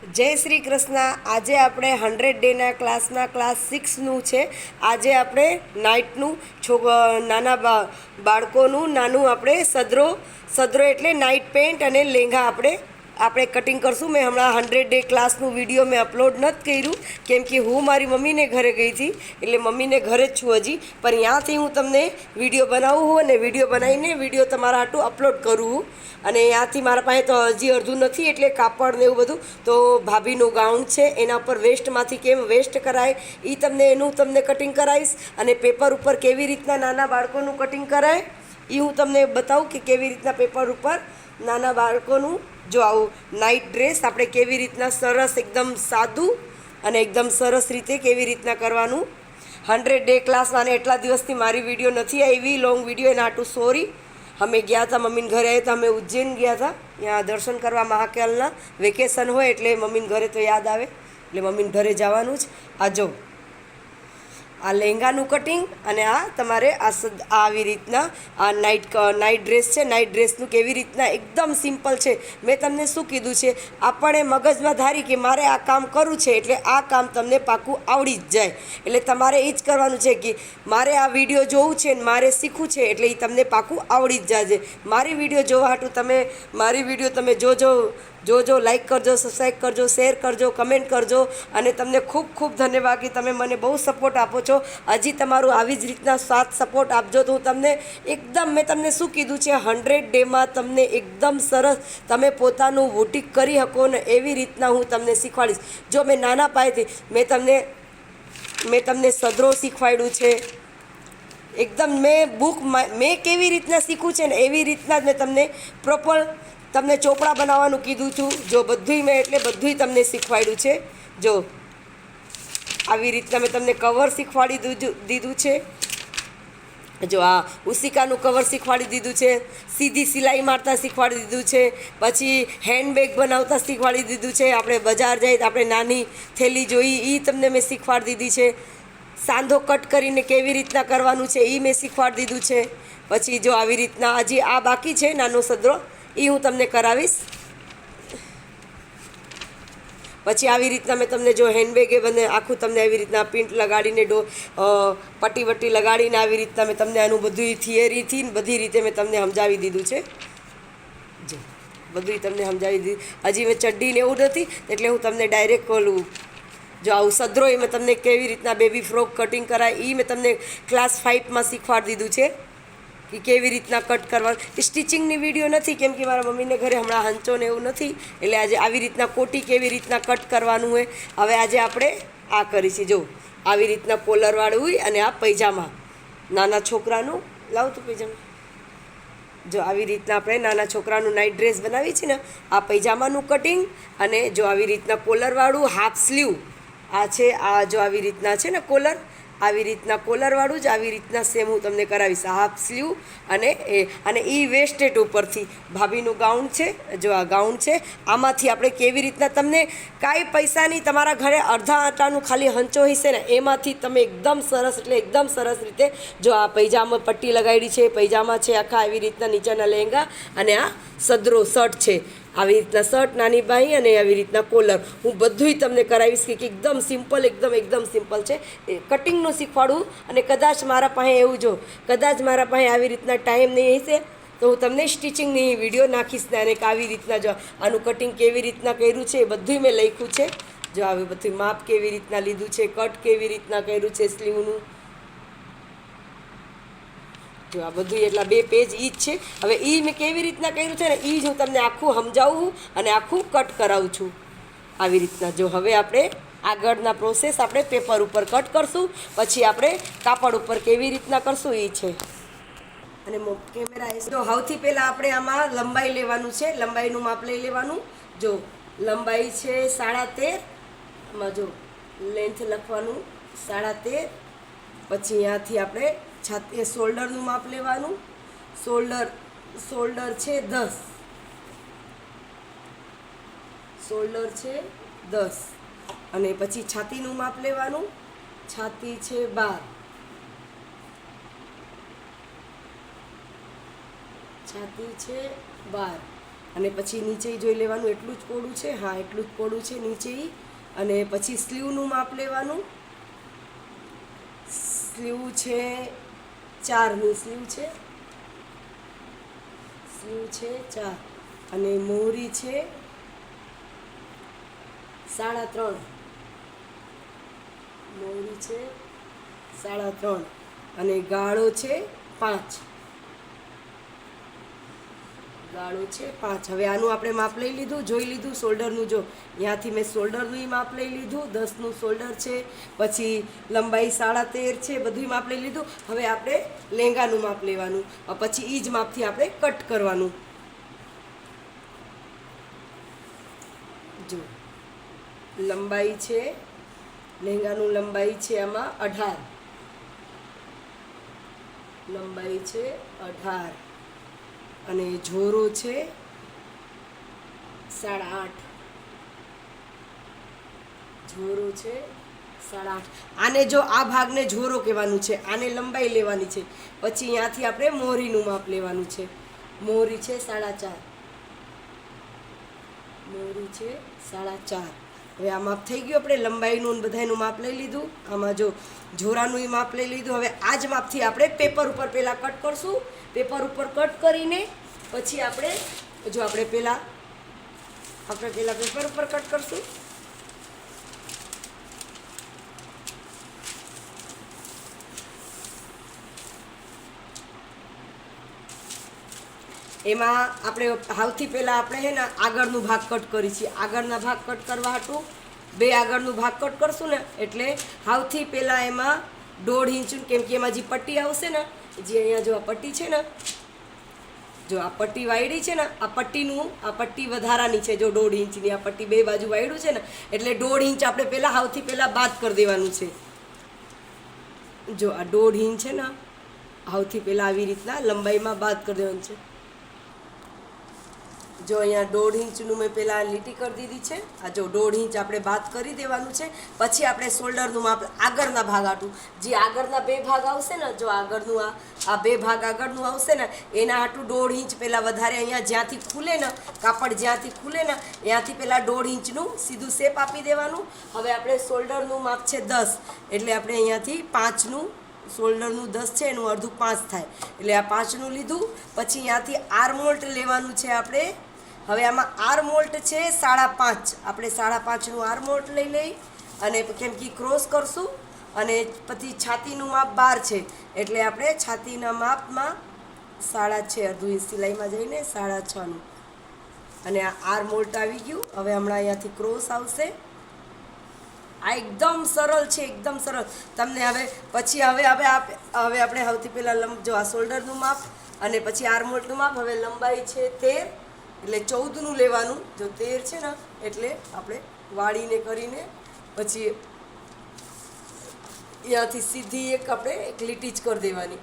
જય શ્રી કૃષ્ણ. આજે આપણે હંડ્રેડ ડેના ક્લાસના ક્લાસ સિક્સનું છે. આજે આપણે નાઇટનું છોક નાના બાળકોનું નાનું આપણે સદરો સદરો એટલે નાઇટ પેન્ટ અને લેંઘા આપણે આપણે કટિંગ કરશું. મેં હમણાં હંડ્રેડ ડે ક્લાસનું વીડિયો મેં અપલોડ નથી કર્યું, કેમ કે હું મારી મમ્મીને ઘરે ગઈ હતી, એટલે મમ્મીને ઘરે જ છું હજી. પણ ત્યાંથી હું તમને વીડિયો બનાવું હું અને વીડિયો બનાવીને વીડિયો તમારા આટું અપલોડ કરું અને ત્યાંથી મારા પાસે તો હજી અડધું નથી, એટલે કાપડ ને એવું બધું. તો ભાભીનું ગાઉન છે, એના ઉપર વેસ્ટમાંથી કેમ વેસ્ટ કરાય એ તમને એનું તમને કટિંગ કરાવીશ. અને પેપર ઉપર કેવી રીતના નાના બાળકોનું કટિંગ કરાય એ હું તમને બતાવું કે કેવી રીતના પેપર ઉપર નાના બાળકોનું જો આવું નાઇટ ડ્રેસ આપણે કેવી રીતના સરસ એકદમ સાદું અને એકદમ સરસ રીતે કેવી રીતના કરવાનું? હંડ્રેડ ડે ક્લાસમાં અને એટલા દિવસથી મારી વીડિયો નથી આવી લોંગ વીડિયો એના આટું સોરી અમે ગયા હતા મમ્મીને ઘરે આવ્યા હતા અમે ઉજ્જૈન ગયા હતા ત્યાં દર્શન કરવા મહાકાલના વેકેશન હોય એટલે મમ્મીને ઘરે તો યાદ આવે. એટલે મમ્મીને ઘરે જવાનું જ. આ જો આ લહેંગાનું કટિંગ અને આ તમારે આ આવી રીતના આ નાઇટ નાઇટ ડ્રેસ છે નાઇટ ડ્રેસનું કેવી રીતના એકદમ સિમ્પલ છે. મેં તમને શું કીધું છે? આપણે મગજમાં ધારી કે મારે આ કામ કરવું છે એટલે આ કામ તમને પાકું આવડી જ જાય. એટલે તમારે એ જ કરવાનું છે કે મારે આ વીડિયો જોવું છે ને મારે શીખવું છે એટલે એ તમને પાકું આવડી જ જાય મારી વીડિયો જોવા હાટું તમે, મારી વીડિયો તમે જોજો જોજો લાઈક કરજો સબસ્ક્રાઈબ કરજો શેર કરજો કમેન્ટ કરજો અને તમને ખૂબ ખૂબ ધન્યવાદ કે તમે મને બહુ સપોર્ટ આપો છો. હજી તમારું આવી જ રીતના સાથ સપોર્ટ આપજો તો હું તમને એકદમ મેં તમને શું કીધું છે હંડ્રેડ ડેમાં તમને એકદમ સરસ તમે પોતાનું વોટિંગ કરી શકો ને એવી રીતના હું તમને શીખવાડીશ. જો મેં નાના પાયેથી મેં તમને મેં તમને સદરો શીખવાડ્યું છે, એકદમ મેં બુક મેં કેવી રીતના શીખું છે ને એવી રીતના જ મેં તમને પ્રોપર તમને ચોપડા બનાવવાનું કીધું છું. જો બધુંય મેં એટલે બધુંય તમને શીખવાડ્યું છે. જો, આવી રીતના મેં તમને કવર શીખવાડી દીધું છે. જો આ ઉસિકાનું કવર શીખવાડી દીધું છે. સીધી સિલાઈ મારતા શીખવાડી દીધું છે. પછી હેન્ડબેગ બનાવતા શીખવાડી દીધું છે. આપણે બજાર જઈએ આપણે નાની થેલી જોઈ એ તમને મેં શીખવાડી દીધી છે. સાંધો કટ કરીને કેવી રીતના કરવાનું છે એ મેં શીખવાડી દીધું છે. પછી જો આવી રીતના હજી આ બાકી છે, નાનો સદરો. એ હું તમને કરાવીશ. પછી આવી રીતના મેં તમને જો હેન્ડબેગે બને, આખું તમને આવી રીતના પ્રિન્ટ લગાડીને ડો પટ્ટી વટ્ટી લગાડીને આવી રીતના મેં તમને આનું બધું થિયરીથી બધી રીતે મેં તમને સમજાવી દીધું છે. જો બધું તમને સમજાવી દીધું. હજી મેં ચડ્ડીને એવું નથી, એટલે હું તમને ડાયરેક્ટ ખોલું જો આવું સદરો એ મેં તમને કેવી રીતના બેબી ફ્રોક કટિંગ કરાય એ મેં તમને ક્લાસ ફાઇવમાં શીખવાડી દીધું છે. કે કેવી રીતના કટ કરવાનું સ્ટિચિંગની વીડિયો નથી, કેમ કે મારા મમ્મીને ઘરે હમણાં હંચો ને એવું નથી, એટલે આજે આવી રીતના કોટી કેવી રીતના કટ કરવાનું હોય, હવે આજે આપણે આ કરીશું. જો, આવી રીતના કોલરવાળું હોય અને આ પૈજામા. નાના છોકરાનું, લાવ તું પૈજામા. જો, આવી રીતના આપણે નાના છોકરાનું નાઇટ ડ્રેસ બનાવી છે ને, આ પૈજામાનું કટિંગ અને જો આવી રીતના કોલરવાળું હાફ સ્લીવ આ છે, આ જો આવી રીતના છે ને કોલર આવી રીતના કોલરવાળું જ આવી રીતના સેમ હું તમને કરાવીશ. હાફ સ્લીવ અને એ અને એ વેસ્ટેડ ઉપરથી. ભાભીનું ગાઉન છે, જો આ ગાઉન છે, આમાંથી આપણે કેવી રીતના તમને કાંઈ પૈસાની તમારા ઘરે અડધા આટાનું ખાલી હંચો હશે ને, એમાંથી તમે એકદમ સરસ, એટલે એકદમ સરસ રીતે જો આ પૈજામા પટ્ટી લગાડી છે, પૈજામા છે, આખા આવી રીતના નીચેના લહેંગા અને આ સદરો શર્ટ છે. આવી રીતના શર્ટ નાની બાઈ અને આવી રીતના કોલર હું બધુંય તમને કરાવીશ કે એકદમ સિમ્પલ એકદમ એકદમ સિમ્પલ છે. એ કટિંગનું શીખવાડું અને કદાચ મારા પાસે એવું જો, કદાચ મારા પાસે આવી રીતના ટાઈમ નહીં હશે, તો હું તમને સ્ટિચિંગની વીડિયો નાખીશ ને અને આવી રીતના જો આનું કટિંગ કેવી રીતના કર્યું છે એ બધુંય મેં લખ્યું છે. જો આવી બધું માપ કેવી રીતના લીધું છે કટ કેવી રીતના કર્યું છે સ્લીવનું જો આ બધું એટલા બે પેજ ઈ જ છે. હવે એ મેં કેવી રીતના કર્યું છે ને એ જ હું તમને આખું સમજાવું અને આખું કટ કરાવું છું. આવી રીતના. જો હવે આપણે આગળના પ્રોસેસ આપણે પેપર ઉપર કટ કરશું, પછી આપણે કાપડ ઉપર કેવી રીતના કરશું એ છે. અને કેમેરા તો સૌથી પહેલાં આપણે આમાં લંબાઈ લેવાનું છે, લંબાઈનું માપ લઈ લેવાનું. જો લંબાઈ છે સાડા તેર, આમાં જો લેન્થ લખવાનું સાડા તેર, પછી અહીંયાથી આપણે છાતી શોલ્ડરનું માપ લેવાનું. શોલ્ડર શોલ્ડર છે દસ. શોલ્ડર છે દસ. અને પછી છાતીનું માપ લેવાનું. છાતી છે બાર. છાતી છે બાર. અને પછી નીચે જોઈ લેવાનું, એટલું જ પોડું છે. હા, એટલું જ પોડું છે નીચે અને પછી સ્લીવનું માપ લેવાનું. સ્લીવ છે ચારની સ્લીવ છે. સ્લીવ છે ચાર. અને મોરી છે સાડા ત્રણ. મોરી છે સાડા ત્રણ. અને ગાળો છે પાંચ. ગાળો છે. પાંચ. હવે આનું આપણે માપ લઈ લીધું, જોઈ લીધું શોલ્ડરનું જો. ત્યાંથી મેં શોલ્ડરનું માપ લઈ લીધું, દસનું શોલ્ડર છે, પછી લંબાઈ સાડા તેર છે બધું માપ લઈ લીધું. હવે આપણે લેંગાનું માપ લેવાનું પછી એ જ માપથી આપણે કટ કરવાનું. જો, લંબાઈ છે લહેંગાનું લંબાઈ છે આમાં અઢાર. લંબાઈ છે અઢાર. અને જોરો છે સાડા આઠ. જોરો છે સાડા આઠ. આને જો આ ભાગને જોરો કહેવાનું છે, આને લંબાઈ લેવાની છે. પછી અહીંયાથી આપણે મોરીનું માપ લેવાનું છે. મોરી છે સાડા ચાર. મોરી છે સાડા ચાર. હવે આ માપ થઈ ગયું આપણે, લંબાઈનું ને બધાયનું માપ લઈ લીધું. આમાં જો જોરાનું માપ લઈ લીધું. હવે આ જ માપથી આપણે પેપર ઉપર પહેલાં કટ કરશું. પેપર ઉપર કટ કરીને પછી આપણે, જો આપણે પહેલાં આપણે પહેલાં પેપર ઉપર કટ કરશું. એમાં આપણે સૌથી પહેલાં આપણે છે ને આગળનું ભાગ કટ કરી છીએ. આગળના ભાગ કટ કરવા હતું. બે આગળનું ભાગ કટ કરશું ને એટલે સૌથી પહેલાં એમાં દોઢ ઇંચનું કેમ કે એમાં જે પટ્ટી આવશે ને, જે અહીંયા જો આ પટ્ટી છે ને, જો આ પટ્ટી વાયડી છે ને, આ પટ્ટીનું, આ પટ્ટી વધારાની છે જો દોઢ ઇંચની, આ પટ્ટી બે બાજુ વાયડું છે ને, એટલે દોઢ ઇંચ આપણે પહેલાં સૌથી પહેલાં બાદ કરી દેવાનું છે. જો આ દોઢ ઇંચ છે ને સૌથી પહેલાં આવી રીતના લંબાઈમાં બાદ કરી દેવાનું છે. જો અહીંયા દોઢ ઇંચનું મેં પહેલાં લીટી કરી દીધી છે. આ જો દોઢ ઇંચ આપણે બાદ કરી દેવાનું છે. પછી આપણે શોલ્ડરનું માપ આગળના ભાગ આટું. જે આગળના બે ભાગ આવશે ને, જો આગળનું આ આ બે ભાગ આગળનું આવશે ને, એના આટું દોઢ ઇંચ પહેલાં વધારે અહીંયા જ્યાંથી ખુલે ને, કાપડ જ્યાંથી ખુલે ને, ત્યાંથી પહેલાં દોઢ ઇંચનું સીધું શેપ આપી દેવાનું. હવે આપણે શોલ્ડરનું માપ છે દસ. એટલે આપણે અહીંયાથી પાંચનું શોલ્ડરનું દસ છે, એનું અડધું પાંચ થાય. એટલે આ પાંચનું લીધું. પછી અહીંયાથી આર્મોલ્ટ લેવાનું છે આપણે હવે આમાં આર્મોલ્ટ છે સાડા પાંચ. આપણે સાડા પાંચનું આર્મોલ્ટ લઈ લઈ અને કેમ કે ક્રોસ કરશું અને પછી છાતીનું માપ બાર છે. એટલે આપણે છાતીના માપમાં સાડા છે, અડધું ઇંચ સિલાઈમાં જઈને સાડા છનું. અને આ આર્મોલ્ટ આવી ગયું. હવે હમણાં અહીંયાથી ક્રોસ આવશે. આ એકદમ સરળ છે, એકદમ સરળ. તમને હવે પછી હવે હવે હવે આપણે સૌથી પહેલાં લંબ જો આ શોલ્ડરનું માપ અને પછી આર્મોલ્ટનું માપ. હવે લંબાઈ છે તેર. એટલે ચૌદનું લેવાનું જો તેર છે ને, એટલે આપણે વાળીને કરીને પછી અહીંયાથી સીધી એક આપણે એક લીટી જ કરી દેવાની.